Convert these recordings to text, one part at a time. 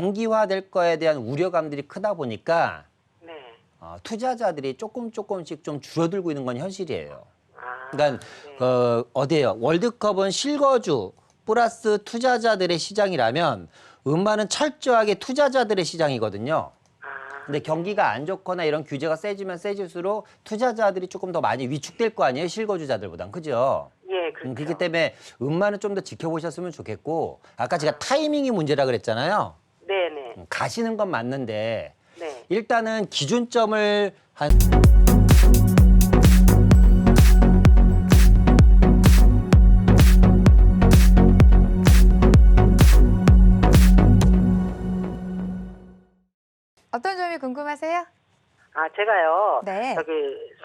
장기화될 거에 대한 우려감들이 크다 보니까 네. 어, 투자자들이 조금 조금씩 좀 줄어들고 있는 건 현실이에요. 아, 그러니까 네. 어, 어디예요? 월드컵은 실거주 플러스 투자자들의 시장이라면 음반은 철저하게 투자자들의 시장이거든요. 아, 근데 경기가 안 좋거나 이런 규제가 세지면 세질수록 투자자들이 조금 더 많이 위축될 거 아니에요? 실거주자들보단 그죠? 예, 그렇죠. 음, 그렇기 때문에 음반은 좀 더 지켜보셨으면 좋겠고 아까 제가 타이밍이 문제라 그랬잖아요. 가시는 건 맞는데 네. 일단은 기준점을 한 어떤 점이 궁금하세요? 아, 제가요. 네. 여기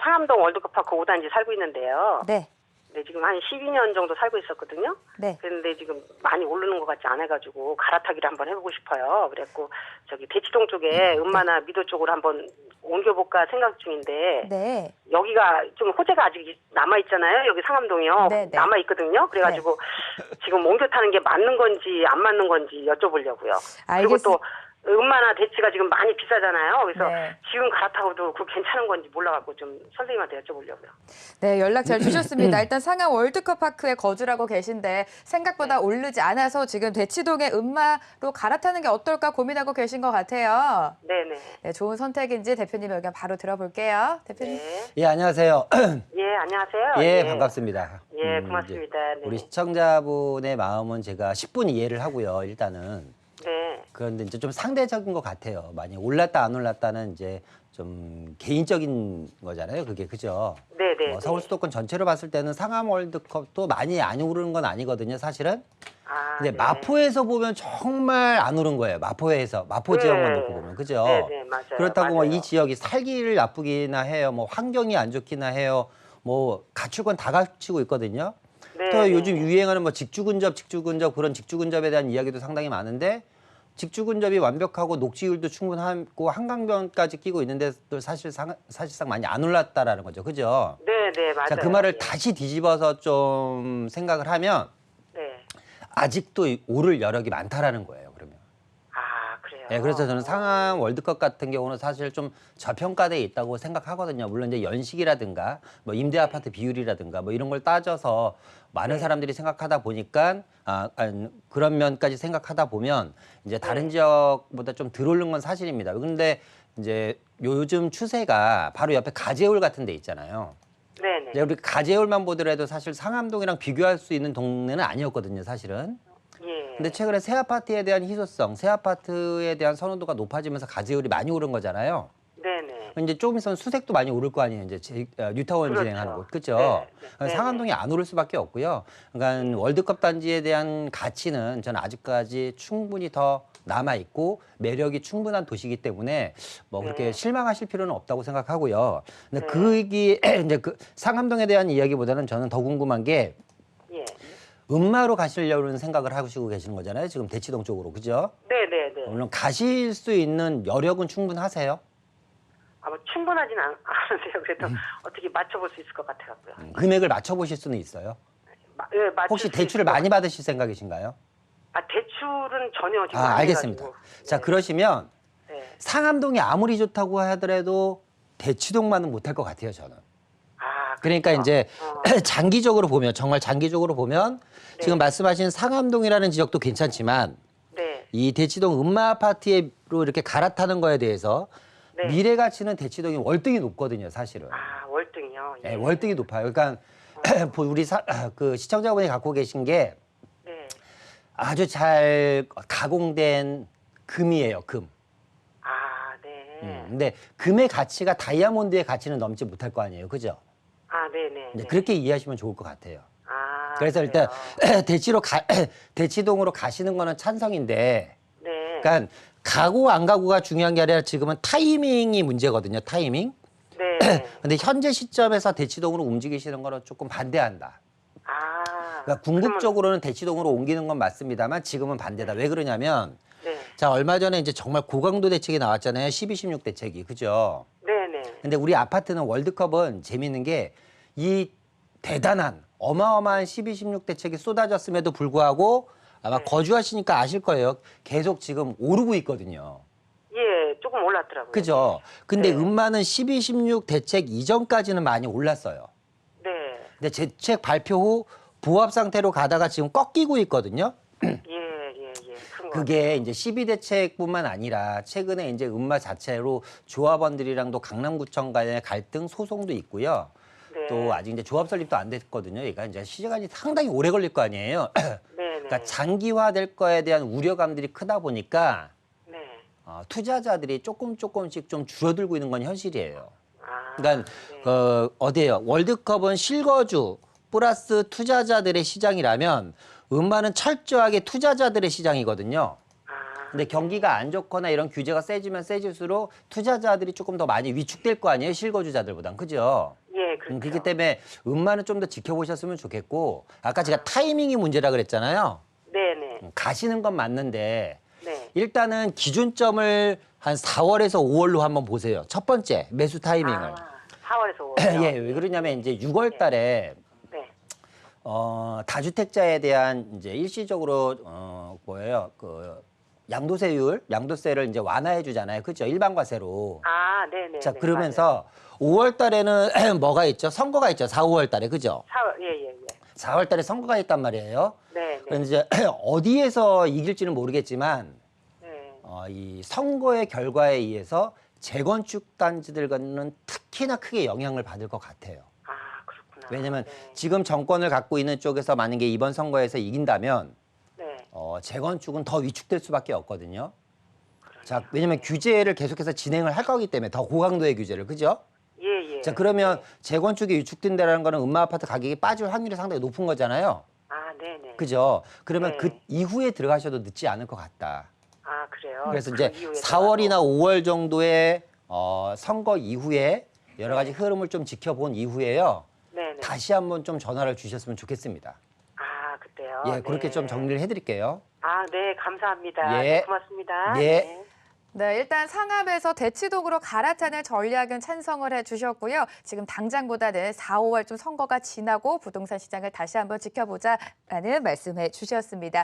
상암동 월드컵 파크 5단지 살고 있는데요. 네. 네, 지금 한 12년 정도 살고 있었거든요. 네. 그런데 지금 많이 오르는 것 같지 않아가지고 갈아타기를 한번 해보고 싶어요. 그래갖고 저기 대치동 쪽에 음마나 미도 쪽으로 한번 옮겨볼까 생각 중인데 네. 여기가 좀 호재가 아직 남아 있잖아요. 여기 상암동이요. 네, 네. 남아 있거든요. 그래가지고 지금 옮겨 타는 게 맞는 건지 안 맞는 건지 여쭤보려고요. 그리고 알겠습- 또 음마나 대치가 지금 많이 비싸잖아요. 그래서 네. 지금 갈아타고도 그 괜찮은 건지 몰라갖고 좀 선생님한테 여쭤보려고요. 네, 연락 잘 주셨습니다. 일단 상암 월드컵 파크에 거주하고 계신데 생각보다 오르지 않아서 지금 대치동의 음마로 갈아타는 게 어떨까 고민하고 계신 것 같아요. 네네. 네, 좋은 선택인지 대표님 의견 바로 들어볼게요. 대표님. 네. 예 안녕하세요. 예, 안녕하세요. 예 반갑습니다. 예, 음, 고맙습니다. 네. 우리 시청자분의 마음은 제가 10분 이해를 하고요. 일단은 네. 그런데 이제 좀 상대적인 것 같아요. 많이 올랐다 안 올랐다는 이제 좀 개인적인 거잖아요. 그게 그죠? 네네. 뭐 서울 수도권 전체로 봤을 때는 상암 월드컵도 많이 안 오르는 건 아니거든요. 사실은. 아, 근데 네. 마포에서 보면 정말 안 오른 거예요. 마포에서 마포 네. 지역만 놓고 보면 그죠? 네네, 맞아요. 그렇다고 뭐 맞아요. 이 지역이 살기를 나쁘기나 해요. 뭐 환경이 안 좋기나 해요. 뭐 갖출 건 다 갖추고 있거든요. 네, 또 네. 요즘 유행하는 뭐 직주근접, 직주근접 그런 직주근접에 대한 이야기도 상당히 많은데 직주근접이 완벽하고 녹지율도 충분하고 한강변까지 끼고 있는데 또 사실상 사실상 많이 안 올랐다라는 거죠. 그죠? 네 네, 맞아요. 자, 그 말을 예. 다시 뒤집어서 좀 생각을 하면 네. 아직도 이 오를 여력이 많다라는 거예요. 그러면. 네, 그래서 저는 상암 월드컵 같은 경우는 사실 좀 저평가돼 있다고 생각하거든요. 물론 이제 연식이라든가 뭐 임대 아파트 비율이라든가 뭐 이런 걸 따져서 많은 사람들이 생각하다 보니까 아, 아, 그런 면까지 생각하다 보면 이제 다른 지역보다 좀 덜 오른 건 사실입니다. 그런데 이제 요즘 추세가 바로 옆에 가재울 같은 데 있잖아요. 네네. 이제 우리 가재울만 보더라도 사실 상암동이랑 비교할 수 있는 동네는 아니었거든요, 사실은. 예. 근데 최근에 새 아파트에 대한 희소성, 새 아파트에 대한 선호도가 높아지면서 가재율이 많이 오른 거잖아요. 네네. 이제 조금 있으면 수색도 많이 오를 거 아니에요. 이제 제- 어, 뉴타운 그렇죠. 진행하는 곳, 그렇죠? 네, 네, 네, 상암동이 안 오를 수밖에 없고요. 그러니까 월드컵 단지에 대한 가치는 저는 아직까지 충분히 더 남아 있고 매력이 충분한 도시이기 때문에 뭐 그렇게 네. 실망하실 필요는 없다고 생각하고요. 근데 네. 그 얘기 이제 그 상암동에 대한 이야기보다는 저는 더 궁금한 게 예. 음마로 가시려는 생각을 하시고 계시는 거잖아요. 지금 대치동 쪽으로, 그죠? 네네네. 물론 가실 수 있는 여력은 충분하세요. 아, 뭐 충분하진 않, 않으세요. 그래도 음. 어떻게 맞춰볼 수 있을 것 같아갖고요. 금액을 맞춰보실 수는 있어요. 마, 예, 맞출 혹시 수 대출을 많이 받으실 생각이신가요? 아, 대출은 전혀 지금 아, 안 알겠습니다. 해가지고. 자, 네. 그러시면 네. 상암동이 아무리 좋다고 하더라도 대치동만은 못할 것 같아요, 저는. 아, 그러니까 그렇죠. 이제 어, 장기적으로 보면, 정말 장기적으로 보면 네. 지금 말씀하신 상암동이라는 지역도 괜찮지만 네. 이 대치동 음마 아파트로 이렇게 갈아타는 거에 대해서 네. 미래 가치는 대치동이 월등히 높거든요, 사실은. 아, 월등이요. 예, 월등히 높아요. 그러니까 우리 사, 그 시청자분이 갖고 계신 게 네. 아주 잘 가공된 금이에요, 금. 아, 네. 음, 근데 금의 가치가 다이아몬드의 가치는 넘지 못할 거 아니에요, 그죠? 아, 네네. 네, 네. 그렇게 이해하시면 좋을 것 같아요. 아, 그래서 일단? 대치로 가, 대치동으로 가시는 거는 찬성인데, 네. 그러니까 가고 안 가고가 중요한 게 아니라 지금은 타이밍이 문제거든요, 타이밍. 네. 근데 현재 시점에서 대치동으로 움직이시는 거는 조금 반대한다. 아. 그러니까 궁극적으로는 대치동으로 옮기는 건 맞습니다만 지금은 반대다. 왜 그러냐면 네. 자 얼마 전에 이제 정말 고강도 대책이 나왔잖아요. 12, 16 대책이 그죠? 네네. 근데 우리 아파트는 월드컵은 재밌는 게 이 대단한 어마어마한 12, 16 대책이 쏟아졌음에도 불구하고 아마 거주하시니까 아실 거예요. 계속 지금 오르고 있거든요. 예, 조금 올랐더라고요. 그죠? 근데 네. 음마는 12, 16 대책 이전까지는 많이 올랐어요. 네. 근데 대책 발표 후 보합 상태로 가다가 지금 꺾이고 있거든요. 예. 그게 이제 12대책뿐만 아니라 최근에 이제 음마 자체로 조합원들이랑도 강남구청 간의 갈등 소송도 있고요. 네. 또 아직 이제 조합 설립도 안 됐거든요. 얘가 이제 시간이 상당히 오래 걸릴 거 아니에요. 그러니까 장기화될 거에 대한 우려감들이 크다 보니까 네. 어, 투자자들이 조금 조금씩 좀 줄어들고 있는 건 현실이에요. 아. 그러니까 네. 어, 어디예요? 월드컵은 실거주 플러스 투자자들의 시장이라면 음마는 철저하게 투자자들의 시장이거든요. 아. 근데 경기가 안 좋거나 이런 규제가 세지면 세질수록 투자자들이 조금 더 많이 위축될 거 아니에요? 실거주자들보단. 그죠? 예, 그렇죠. 음, 그렇기 때문에 음마는 좀더 지켜보셨으면 좋겠고 아까 제가 타이밍이 문제라 그랬잖아요. 네, 네. 음, 가시는 건 맞는데 네. 일단은 기준점을 한 4월에서 5월로 한번 보세요. 첫 번째 매수 타이밍을. 아, 4월에서 5월. 예, 왜 그러냐면 이제 6월 달에 네. 어, 다주택자에 대한 이제 일시적으로 어, 뭐예요? 그 양도세율, 양도세를 이제 완화해 주잖아요. 그렇죠? 일반과세로. 아, 네, 네. 자, 네, 그러면서 5월 달에는 뭐가 있죠? 선거가 있죠. 4, 5월 달에. 그죠? 맞아요. 4월, 예, 예, 예. 4월 달에 선거가 있단 말이에요. 네, 네. 이제 어디에서 이길지는 모르겠지만 네. 어, 이 선거의 결과에 의해서 재건축 단지들 과는 특히나 크게 영향을 받을 것 같아요. 아. 왜냐면 네. 지금 정권을 갖고 있는 쪽에서 만약에 이번 선거에서 이긴다면 네. 어, 재건축은 더 위축될 수밖에 없거든요. 자, 왜냐면 규제를 계속해서 진행을 할 거기 때문에 더 고강도의 규제를 그죠? 예, 예. 자, 그러면 재건축이 위축된다는 거는 음마 아파트 가격이 빠질 확률이 상당히 높은 거잖아요. 아, 네, 네. 그죠? 그러면 네. 그 이후에 들어가셔도 늦지 않을 것 같다. 아, 그래요. 그래서 그 이제 이후에 4월이나 들어가서. 5월 정도의 어, 선거 이후에 여러 가지 흐름을 좀 지켜본 이후에요. 다시 한번 좀 전화를 주셨으면 좋겠습니다. 아, 그때요. 예, 그렇게 네. 좀 정리를 해드릴게요. 아, 네, 감사합니다. 예. 네, 고맙습니다. 예. 네. 네, 일단 상암에서 대치동으로 갈아타는 전략은 찬성을 해주셨고요. 지금 당장보다는 4, 5월쯤 선거가 지나고 부동산 시장을 다시 한번 지켜보자라는 말씀해 주셨습니다.